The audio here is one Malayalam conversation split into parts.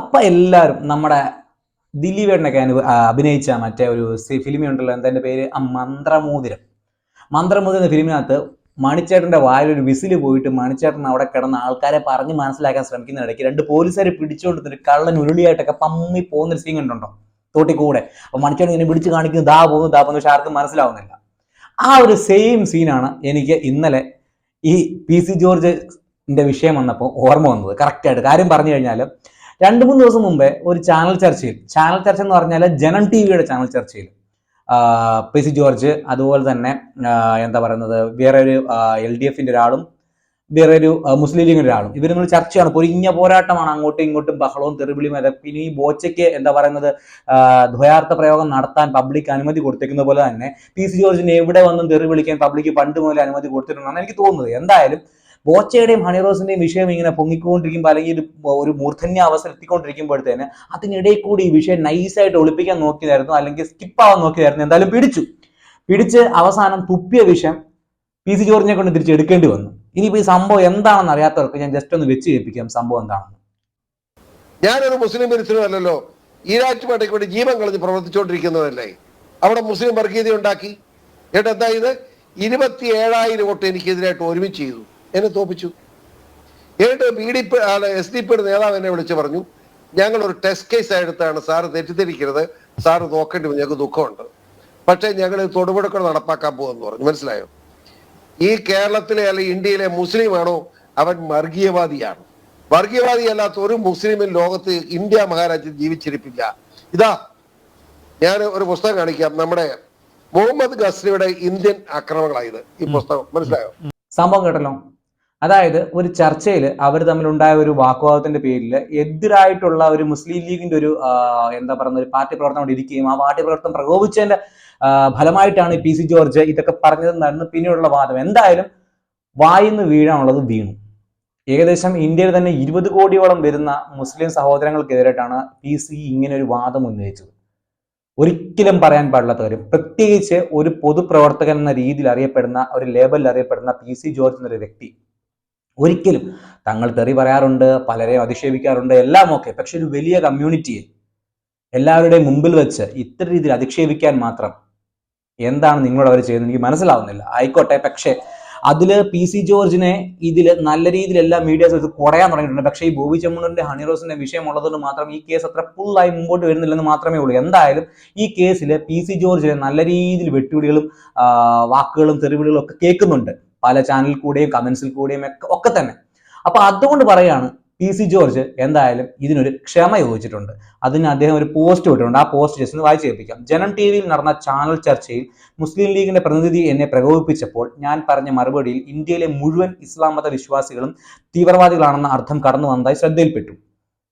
അപ്പൊ എല്ലാവരും നമ്മുടെ ദിലീപേട്ടനൊക്കെ അനു അഭിനയിച്ച മറ്റേ ഒരു ഫിലിമി ഉണ്ടല്ലോ എന്താ പേര്? ആ മന്ത്രമോതിരം. മന്ത്രമോതിരം ഫിലിമിനകത്ത് മണിച്ചേട്ടന്റെ വായിലൊരു വിസിൽ പോയിട്ട് മണിച്ചേട്ടൻ അവിടെ കിടന്ന ആൾക്കാരെ പറഞ്ഞ് മനസ്സിലാക്കാൻ ശ്രമിക്കുന്ന ഇടയ്ക്ക് രണ്ട് പോലീസുകാർ പിടിച്ചുകൊണ്ടിരുന്ന കള്ളൻ ഉരുളിയായിട്ടൊക്കെ പമ്മി പോകുന്നൊരു സീൻ കണ്ടുണ്ടോ? തോട്ടി കൂടെ അപ്പൊ മണിച്ചേട്ടൻ ഇങ്ങനെ പിടിച്ച് കാണിക്കുന്നു ദാ പോകുന്നു ദാ പോകുന്നു പക്ഷെ ആർക്കും മനസ്സിലാവുന്നില്ല. ആ ഒരു സെയിം സീനാണ് എനിക്ക് ഇന്നലെ ഈ പി സി ജോർജിന്റെ വിഷയം വന്നപ്പോൾ ഓർമ്മ വന്നത്. കറക്റ്റായിട്ട് കാര്യം പറഞ്ഞു കഴിഞ്ഞാൽ രണ്ട് മൂന്ന് ദിവസം മുമ്പേ ഒരു ചാനൽ ചർച്ചയിൽ ചാനൽ ചർച്ച എന്ന് പറഞ്ഞാൽ ജനം ടി വിയുടെ ചാനൽ ചർച്ചയിൽ പി സി ജോർജ് അതുപോലെ തന്നെ എന്താ പറയുന്നത് വേറെ ഒരു എൽ ഡി എഫിന്റെ ഒരാളും വേറെ ഒരു മുസ്ലിം ലീഗിന്റെ ഒരാളും. ഇവർ നിങ്ങൾ ചർച്ചയാണ് പൊരിഞ്ഞ പോരാട്ടമാണ് അങ്ങോട്ടും ഇങ്ങോട്ടും ബഹളവും തെറിവിളിയും അതെ പിന്നെ ഈ ബോച്ചയ്ക്ക് എന്താ പറയുന്നത് ദ്വയാർത്ഥ പ്രയോഗം നടത്താൻ പബ്ലിക് അനുമതി കൊടുത്തേക്കുന്ന പോലെ തന്നെ പി സി ജോർജിന് എവിടെ വന്നും തെറി വിളിക്കാൻ പബ്ലിക് പണ്ട് മുതലേ അനുമതി കൊടുത്തിട്ടുണ്ടെന്നാണ് എനിക്ക് തോന്നുന്നത്. എന്തായാലും ബോച്ചയുടെയും ഹണിറോസിന്റെയും വിഷയം ഇങ്ങനെ പൊങ്ങിക്കൊണ്ടിരിക്കുമ്പോൾ അല്ലെങ്കിൽ ഒരു മൂർധന്യ അവസ്ഥ എത്തിക്കൊണ്ടിരിക്കുമ്പോഴത്തേന് അതിനിടയിൽ കൂടി ഈ വിഷയം നൈസായിട്ട് ഒളിപ്പിക്കാൻ നോക്കിയതായിരുന്നു അല്ലെങ്കിൽ സ്കിപ്പ് ആവാൻ നോക്കിയതായിരുന്നു. എന്തായാലും പിടിച്ചു. പിടിച്ച് അവസാനം തുപ്പിയ വിഷയം പി സി ജോർജിനെ കൊണ്ട് തിരിച്ചെടുക്കേണ്ടി വന്നു. ഇനിയിപ്പോൾ ഈ സംഭവം എന്താണെന്ന് അറിയാത്തവർക്ക് ഞാൻ ജസ്റ്റ് ഒന്ന് വെച്ച് കേൾപ്പിക്കാം സംഭവം എന്താണെന്ന്. ഞാനൊരു മുസ്ലിം വിരുദ്ധനല്ലല്ലോ ഈരാറ്റുപേട്ടയ്ക്ക് വേണ്ടി ജീവൻ കളഞ്ഞ് പ്രവർത്തിച്ചുകൊണ്ടിരിക്കുന്നതല്ലേ അവിടെ മുസ്ലിം വർഗീയത ഉണ്ടാക്കി എന്നിട്ട് എന്താ ഇത്? ഇരുപത്തി ഏഴായിരം വോട്ട് എനിക്കെതിരായിട്ട് ഒരുമിച്ച് ചെയ്തു. എന്നെ തോപ്പിച്ചു. എന്നിട്ട് B D P S D പിയുടെ നേതാവ് എന്നെ വിളിച്ച് പറഞ്ഞു ഞങ്ങൾ ഒരു ടെസ്റ്റ് കേസ് എടുത്താണ് സാറ് തെറ്റിദ്ധരിക്കരുത്. സാറ് നോക്കേണ്ടി വന്നു ഞങ്ങൾക്ക് ദുഃഖമുണ്ട്. പക്ഷേ ഞങ്ങൾ തൊടുപുടക്കൾ നടപ്പാക്കാൻ പോകുമെന്ന് പറഞ്ഞു. മനസ്സിലായോ? ഈ കേരളത്തിലെ അല്ലെ ഇന്ത്യയിലെ മുസ്ലിമാണോ? അവൻ വർഗീയവാദിയാണ്. വർഗീയവാദി അല്ലാത്ത ഒരു മുസ്ലിമിൻ ലോകത്ത് ഇന്ത്യ മഹാരാജ്യം ജീവിച്ചിരിപ്പില്ല. ഇതാ ഞാൻ ഒരു പുസ്തകം കാണിക്കാം. നമ്മുടെ മുഹമ്മദ് ഗസ്രിയുടെ ഇന്ത്യൻ ആക്രമണങ്ങളായത് ഈ പുസ്തകം. മനസ്സിലായോ? സംഭവം കേട്ടല്ലോ. അതായത് ഒരു ചർച്ചയിൽ അവർ തമ്മിലുണ്ടായ ഒരു വാക്കുവാദത്തിന്റെ പേരിൽ എതിരായിട്ടുള്ള ഒരു മുസ്ലിം ലീഗിന്റെ ഒരു എന്താ പറയുന്ന ഒരു പാർട്ടി പ്രവർത്തനം അവിടെ ഇരിക്കുകയും ആ പാർട്ടി പ്രവർത്തനം പ്രകോപിച്ചതിന്റെ ഫലമായിട്ടാണ് പി സി ജോർജ് ഇതൊക്കെ പറഞ്ഞതെന്നായിരുന്നു പിന്നീടുള്ള വാദം. എന്തായാലും വായിന്ന് വീഴാനുള്ളത് വീണു. ഏകദേശം ഇന്ത്യയിൽ തന്നെ ഇരുപത് കോടിയോളം വരുന്ന മുസ്ലിം സഹോദരങ്ങൾക്കെതിരായിട്ടാണ് പി സി ഇങ്ങനെ ഒരു വാദം ഉന്നയിച്ചത്. ഒരിക്കലും പറയാൻ പാടില്ലാത്ത കാര്യം. പ്രത്യേകിച്ച് ഒരു പൊതുപ്രവർത്തകൻ എന്ന രീതിയിൽ അറിയപ്പെടുന്ന ഒരു ലേബലിൽ അറിയപ്പെടുന്ന പി സി ജോർജ് എന്നൊരു വ്യക്തി ഒരിക്കലും തങ്ങൾ തെറി പറയാറുണ്ട് പലരെയും അധിക്ഷേപിക്കാറുണ്ട് എല്ലാം ഓക്കെ പക്ഷെ ഒരു വലിയ കമ്മ്യൂണിറ്റിയെ എല്ലാവരുടെയും മുമ്പിൽ വെച്ച് ഇത്ര രീതിയിൽ അധിക്ഷേപിക്കാൻ മാത്രം എന്താണ് നിങ്ങളോട് അവർ ചെയ്യുന്നത്? എനിക്ക് മനസ്സിലാവുന്നില്ല. ആയിക്കോട്ടെ പക്ഷേ അതിൽ പി സി ജോർജിനെ ഇതിൽ നല്ല രീതിയിൽ എല്ലാ മീഡിയാസും ഇത് കുറയാൻ തുടങ്ങിയിട്ടുണ്ട്. പക്ഷേ ഈ ബോബി ചെമ്മണ്ണൂരിന്റെ ഹണിറോസിന്റെ വിഷയം ഉള്ളതുകൊണ്ട് മാത്രം ഈ കേസ് അത്ര ഫുള്ളായി മുമ്പോട്ട് വരുന്നില്ലെന്ന് മാത്രമേ ഉള്ളൂ. എന്തായാലും ഈ കേസിൽ പി സി ജോർജിനെ നല്ല രീതിയിൽ വെട്ടുവിളികളും വാക്കുകളും തെറിവിളികളും ഒക്കെ കേൾക്കുന്നുണ്ട്. പല ചാനലിൽ കൂടെയും കമന്റ്സിൽ കൂടെയും ഒക്കെ ഒക്കെ തന്നെ. അപ്പൊ അതുകൊണ്ട് പറയാണ് പി സി ജോർജ് എന്തായാലും ഇതിനൊരു ക്ഷമ യോജിച്ചിട്ടുണ്ട്. അതിന് അദ്ദേഹം ഒരു പോസ്റ്റ് വിട്ടിട്ടുണ്ട് ആ പോസ്റ്റ് ജസ്റ്റ് ഒന്ന് വായിച്ചു കേൾപ്പിക്കാം. ജനം ടി വിയിൽ നടന്ന ചാനൽ ചർച്ചയിൽ മുസ്ലിം ലീഗിന്റെ പ്രതിനിധി എന്നെ പ്രകോപിപ്പിച്ചപ്പോൾ ഞാൻ പറഞ്ഞ മറുപടിയിൽ ഇന്ത്യയിലെ മുഴുവൻ ഇസ്ലാം മത വിശ്വാസികളും തീവ്രവാദികളാണെന്ന അർത്ഥം കടന്നു വന്നതായി ശ്രദ്ധയിൽപ്പെട്ടു.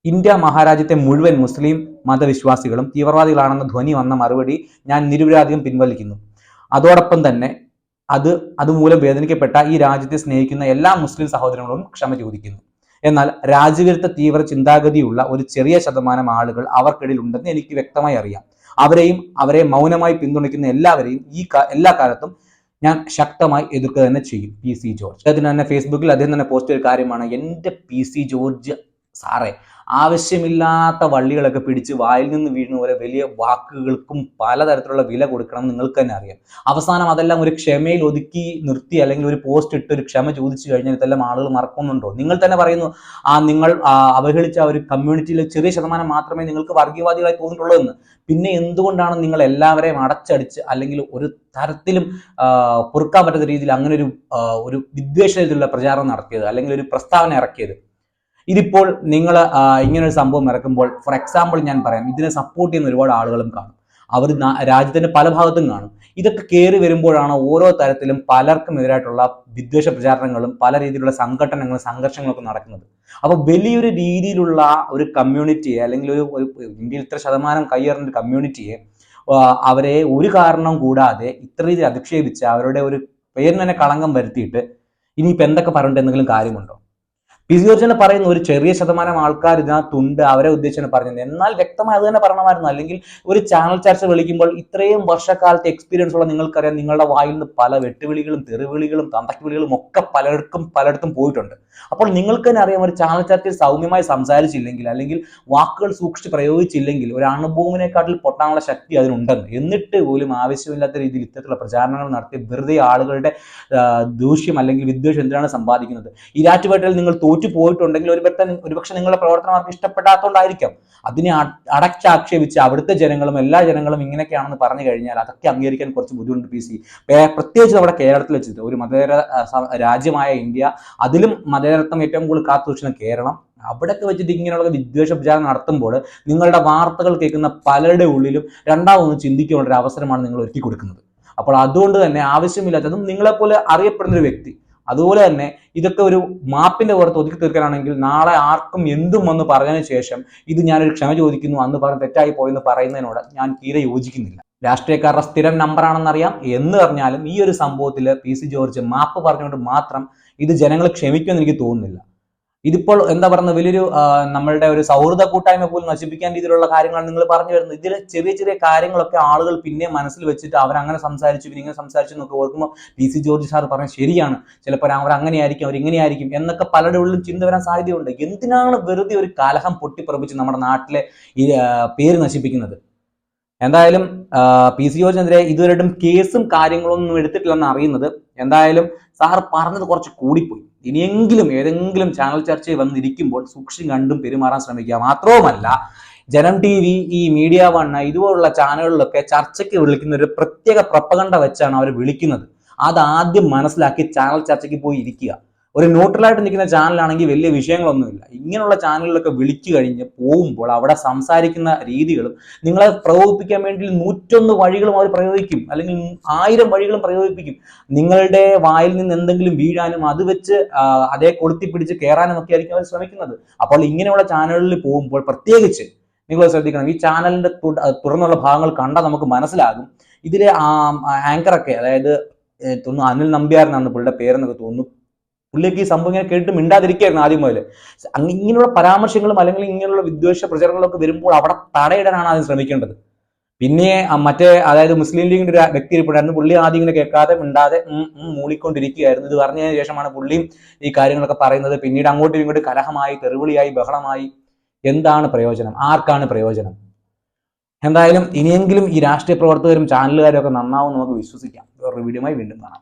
ഇന്ത്യ മഹാരാജ്യത്തെ മുഴുവൻ മുസ്ലിം മതവിശ്വാസികളും തീവ്രവാദികളാണെന്ന ധ്വനി വന്ന മറുപടി ഞാൻ നിരുപരാധികം പിൻവലിക്കുന്നു. അതോടൊപ്പം തന്നെ അത് അതുമൂലം വേദനിക്കപ്പെട്ട ഈ രാജ്യത്തെ സ്നേഹിക്കുന്ന എല്ലാ മുസ്ലിം സഹോദരങ്ങളോടും ക്ഷമ ചോദിക്കുന്നു. എന്നാൽ രാജ്യവിരുദ്ധ തീവ്ര ചിന്താഗതിയുള്ള ഒരു ചെറിയ ശതമാനം ആളുകൾ അവർക്കിടയിൽ ഉണ്ടെന്ന് എനിക്ക് വ്യക്തമായി അറിയാം. അവരെയും അവരെ മൗനമായി പിന്തുണയ്ക്കുന്ന എല്ലാവരെയും ഈ എല്ലാ കാലത്തും ഞാൻ ശക്തമായി എതിർക്കുക തന്നെ ചെയ്യും. P C George. അദ്ദേഹത്തിന് തന്നെ ഫേസ്ബുക്കിൽ അദ്ദേഹം തന്നെ പോസ്റ്റ് ചെയ്ത കാര്യമാണ് എന്റെ പി സി ജോർജ് സാറേ ആവശ്യമില്ലാത്ത വള്ളികളൊക്കെ പിടിച്ച് വായിൽ നിന്ന് വീഴുന്ന പോലെ വലിയ വാക്കുകൾക്കും പലതരത്തിലുള്ള വില കൊടുക്കണം നിങ്ങൾക്ക് തന്നെ അറിയാം. അവസാനം അതെല്ലാം ഒരു ക്ഷമയിൽ ഒതുക്കി നിർത്തി അല്ലെങ്കിൽ ഒരു പോസ്റ്റ് ഇട്ട് ഒരു ക്ഷമ ചോദിച്ചു കഴിഞ്ഞാൽ ഇതെല്ലാം ആളുകൾ മറക്കുന്നുണ്ടോ? നിങ്ങൾ തന്നെ പറയുന്നു ആ നിങ്ങൾ അവഹേളിച്ച ഒരു കമ്മ്യൂണിറ്റിയിലെ ചെറിയ ശതമാനം മാത്രമേ നിങ്ങൾക്ക് വർഗീയവാദികളായി തോന്നിയിട്ടുള്ളൂ എന്ന്. പിന്നെ എന്തുകൊണ്ടാണ് നിങ്ങൾ എല്ലാവരെയും അടച്ചടിച്ച് അല്ലെങ്കിൽ ഒരു തരത്തിലും പൊറുക്കാൻ പറ്റാത്ത രീതിയിൽ അങ്ങനെ ഒരു ഒരു വിദ്വേഷ രീതിയിലുള്ള പ്രചാരണം നടത്തിയത് അല്ലെങ്കിൽ ഒരു പ്രസ്താവന ഇറക്കിയത്? ഇതിപ്പോൾ നിങ്ങൾ ഇങ്ങനെ ഒരു സംഭവം ഇറക്കുമ്പോൾ ഫോർ എക്സാമ്പിൾ ഞാൻ പറയാം ഇതിനെ സപ്പോർട്ട് ചെയ്യുന്ന ഒരുപാട് ആളുകളും കാണും. അവർ രാജ്യത്തിന്റെ പല ഭാഗത്തും കാണും. ഇതൊക്കെ കയറി വരുമ്പോഴാണ് ഓരോ തരത്തിലും പലർക്കും എതിരായിട്ടുള്ള വിദ്വേഷ പ്രചാരണങ്ങളും പല രീതിയിലുള്ള സംഘടനകളും സംഘർഷങ്ങളും ഒക്കെ നടക്കുന്നത്. അപ്പോൾ വലിയൊരു രീതിയിലുള്ള ഒരു കമ്മ്യൂണിറ്റിയെ അല്ലെങ്കിൽ ഒരു ഇന്ത്യയിൽ ഇത്ര ശതമാനം കയ്യേറുന്ന ഒരു കമ്മ്യൂണിറ്റിയെ അവരെ ഒരു കാരണം കൂടാതെ ഇത്ര രീതിയിൽ അധിക്ഷേപിച്ച് അവരുടെ ഒരു പേരിന് തന്നെ കളങ്കം വരുത്തിയിട്ട് ഇനിയിപ്പോൾ എന്തൊക്കെ പറഞ്ഞിട്ട് എന്തെങ്കിലും കാര്യമുണ്ടോ? പി സി പറയുന്ന ഒരു ചെറിയ ശതമാനം ആൾക്കാർ ഇതിനകത്തുണ്ട്. അവരെ ഉദ്ദേശിച്ചാണ് പറഞ്ഞത്. എന്നാൽ വ്യക്തമായി അത് തന്നെ പറയണമായിരുന്നു അല്ലെങ്കിൽ ഒരു ചാനൽ ചർച്ച വിളിക്കുമ്പോൾ ഇത്രയും വർഷക്കാലത്തെ എക്സ്പീരിയൻസ് ഉള്ള നിങ്ങൾക്കറിയാം നിങ്ങളുടെ വായിൽ നിന്ന് പല വെട്ടുവിളികളും തെറിവിളികളും തന്തക്കിവിളികളും ഒക്കെ പലർക്കും പലയിടത്തും പോയിട്ടുണ്ട്. അപ്പോൾ നിങ്ങൾക്ക് തന്നെ അറിയാം ഒരു ചാനൽ ചർച്ചയിൽ സൗമ്യമായി സംസാരിച്ചില്ലെങ്കിൽ അല്ലെങ്കിൽ വാക്കുകൾ സൂക്ഷിച്ച് പ്രയോഗിച്ചില്ലെങ്കിൽ ഒരു അണുഭൂമിനെക്കാട്ടിൽ പൊട്ടാനുള്ള ശക്തി അതിനുണ്ടെന്ന്. എന്നിട്ട് പോലും ആവശ്യമില്ലാത്ത രീതിയിൽ ഇത്തരത്തിലുള്ള പ്രചാരണങ്ങൾ നടത്തി വെറുതെ ആളുകളുടെ ദൂഷ്യം അല്ലെങ്കിൽ വിദ്വേഷം എന്തിനാണ് സമ്പാദിക്കുന്നത്? ഇരാറ്റുപേട്ടയിൽ നിങ്ങൾ തോറ്റു പോയിട്ടുണ്ടെങ്കിൽ ഒരു പക്ഷേ ഒരുപക്ഷെ നിങ്ങളുടെ പ്രവർത്തനം അവർക്ക് ഇഷ്ടപ്പെടാത്തതുകൊണ്ടായിരിക്കും അതിനെ അടച്ചാക്ഷേപിച്ച് അവിടുത്തെ ജനങ്ങളും എല്ലാ ജനങ്ങളും ഇങ്ങനെയൊക്കെയാണെന്ന് പറഞ്ഞു കഴിഞ്ഞാൽ അതൊക്കെ അംഗീകരിക്കാൻ കുറച്ച് ബുദ്ധിമുട്ട് പി സി. പ്രത്യേകിച്ച് നമ്മുടെ കേരളത്തിൽ വെച്ചിട്ട് ഒരു മതേതര രാജ്യമായ ഇന്ത്യ അതിലും മതേതരത്വം ഏറ്റവും കൂടുതൽ കാത്തുസൂക്ഷിക്കുന്ന കേരളം അവിടെയൊക്കെ വെച്ചിട്ട് ഇങ്ങനെയുള്ള വിദ്വേഷ പ്രചാരണം നടത്തുമ്പോൾ നിങ്ങളുടെ വാർത്തകൾ കേൾക്കുന്ന പലരുടെ ഉള്ളിലും രണ്ടാമതൊന്ന് ചിന്തിക്കാനുള്ള ഒരു അവസരമാണ് നിങ്ങൾ ഒരുക്കി കൊടുക്കുന്നത്. അപ്പോൾ അതുകൊണ്ട് തന്നെ ആവശ്യമില്ലാത്തതും നിങ്ങളെപ്പോലെ അറിയപ്പെടുന്ന ഒരു വ്യക്തി അതുപോലെ തന്നെ ഇതൊക്കെ ഒരു മാപ്പിന്റെ പുറത്ത് ഒതുക്കി തീർക്കാനാണെങ്കിൽ നാളെ ആർക്കും എന്തും വന്ന് പറഞ്ഞതിന് ശേഷം ഇത് ഞാനൊരു ക്ഷമ ചോദിക്കുന്നു അന്ന് പറഞ്ഞ് തെറ്റായി പോയെന്ന് പറയുന്നതിനോട് ഞാൻ തീരെ യോജിക്കുന്നില്ല. രാഷ്ട്രീയക്കാരുടെ സ്ഥിരം നമ്പറാണെന്നറിയാം എന്ന് പറഞ്ഞാലും ഈ ഒരു സംഭവത്തിൽ പി സി ജോർജ് മാപ്പ് പറഞ്ഞുകൊണ്ട് മാത്രം ഇത് ജനങ്ങൾ ക്ഷമിക്കുമെന്ന് എനിക്ക് തോന്നുന്നില്ല. ഇതിപ്പോൾ എന്താ പറയുന്നത് വലിയൊരു നമ്മളുടെ ഒരു സൗഹൃദ കൂട്ടായ്മ പോലും നശിപ്പിക്കാൻ രീതിയിലുള്ള കാര്യങ്ങളാണ് നിങ്ങൾ പറഞ്ഞു വരുന്നത്. ഇതിൽ ചെറിയ ചെറിയ കാര്യങ്ങളൊക്കെ ആളുകൾ പിന്നെ മനസ്സിൽ വെച്ചിട്ട് അവരങ്ങനെ സംസാരിച്ചു ഇങ്ങനെ സംസാരിച്ചു എന്നൊക്കെ ഓർക്കുമ്പോൾ പി സി ജോർജ് സാർ പറഞ്ഞ ശരിയാണ്. ചിലപ്പോൾ അവർ അങ്ങനെയായിരിക്കും അവർ ഇങ്ങനെയായിരിക്കും എന്നൊക്കെ പലരുടെ ഉള്ളിലും ചിന്ത വരാൻ സാധ്യതയുണ്ട്. എന്തിനാണ് വെറുതെ ഒരു കലഹം പൊട്ടിപ്പറപ്പിച്ച് നമ്മുടെ നാട്ടിലെ പേര് നശിപ്പിക്കുന്നത്? എന്തായാലും പി സി ജോർജിനെതിരെ ഇതുവരെയും കേസും കാര്യങ്ങളൊന്നും എടുത്തിട്ടില്ലെന്ന് അറിയുന്നത് എന്തായാലും സാർ പറഞ്ഞത് കുറച്ച് കൂടിപ്പോയി. ഇനിയെങ്കിലും ഏതെങ്കിലും ചാനൽ ചർച്ചയിൽ വന്നിരിക്കുമ്പോൾ സൂക്ഷിച്ചും കണ്ടും പെരുമാറാൻ ശ്രമിക്കുക. മാത്രവുമല്ല ജനം ടി വി ഈ മീഡിയ വൺ ഇതുപോലുള്ള ചാനലുകളിലൊക്കെ ചർച്ചയ്ക്ക് വിളിക്കുന്ന ഒരു പ്രത്യേക പ്രപ്പകണ്ട വെച്ചാണ് അവർ വിളിക്കുന്നത്. അത് ആദ്യം മനസ്സിലാക്കി ചാനൽ ചർച്ചയ്ക്ക് പോയി ഇരിക്കുക. ഒരു ന്യൂട്രലായിട്ട് നിൽക്കുന്ന ചാനലാണെങ്കിൽ വലിയ വിഷയങ്ങളൊന്നുമില്ല. ഇങ്ങനെയുള്ള ചാനലുകളൊക്കെ വിളിച്ചു കഴിഞ്ഞ് പോകുമ്പോൾ അവിടെ സംസാരിക്കുന്ന രീതികളും നിങ്ങളെ പ്രകോപിപ്പിക്കാൻ വേണ്ടി നൂറ്റൊന്ന് വഴികളും അവർ പ്രയോഗിക്കും. അല്ലെങ്കിൽ ആയിരം വഴികളും പ്രയോഗിപ്പിക്കും നിങ്ങളുടെ വായിൽ നിന്ന് എന്തെങ്കിലും വീഴാനും അത് വെച്ച് അതേ കൊളുത്തി പിടിച്ച് കയറാനും ഒക്കെ ആയിരിക്കും അവർ ശ്രമിക്കുന്നത്. അപ്പോൾ ഇങ്ങനെയുള്ള ചാനലുകളിൽ പോകുമ്പോൾ പ്രത്യേകിച്ച് നിങ്ങൾ ശ്രദ്ധിക്കണം. ഈ ചാനലിന്റെ തുടർന്നുള്ള ഭാഗങ്ങൾ കണ്ടാൽ നമുക്ക് മനസ്സിലാകും. ഇതിലെ ആങ്കറൊക്കെ അതായത് തോന്നുന്നു അനിൽ നമ്പ്യാർ എന്നാണ് പുള്ളിയുടെ പേരെന്നൊക്കെ തോന്നുന്നു. പുള്ളിക്ക് ഈ സംഭവം ഇങ്ങനെ കേട്ട് മിണ്ടാതിരിക്കുകയായിരുന്നു ആദ്യം മുതൽ ഇങ്ങനെയുള്ള പരാമർശങ്ങളും അല്ലെങ്കിൽ ഇങ്ങനെയുള്ള വിദ്വേഷ പ്രചരണങ്ങളൊക്കെ വരുമ്പോൾ അവിടെ തടയിടാനാണ് ആദ്യം ശ്രമിക്കേണ്ടത്. പിന്നെ മറ്റേ അതായത് മുസ്ലിം ലീഗിന്റെ ഒരു വ്യക്തി ഇരിപ്പുണ്ടായിരുന്നു. പുള്ളി ആദ്യം ഇങ്ങനെ കേൾക്കാതെ മിണ്ടാതെ മൂളിക്കൊണ്ടിരിക്കുകയായിരുന്നു. ഇത് പറഞ്ഞതിന് ശേഷമാണ് പുള്ളിയും ഈ കാര്യങ്ങളൊക്കെ പറയുന്നത്. പിന്നീട് അങ്ങോട്ടും ഇങ്ങോട്ട് കലഹമായി തെറിവിളിയായി ബഹളമായി. എന്താണ് പ്രയോജനം? ആർക്കാണ് പ്രയോജനം? എന്തായാലും ഇനിയെങ്കിലും ഈ രാഷ്ട്രീയ പ്രവർത്തകരും ചാനലുകാരും ഒക്കെ നന്നാവും നമുക്ക് വിശ്വസിക്കാം. വേറൊരു വീഡിയോയുമായി വീണ്ടും കാണാം.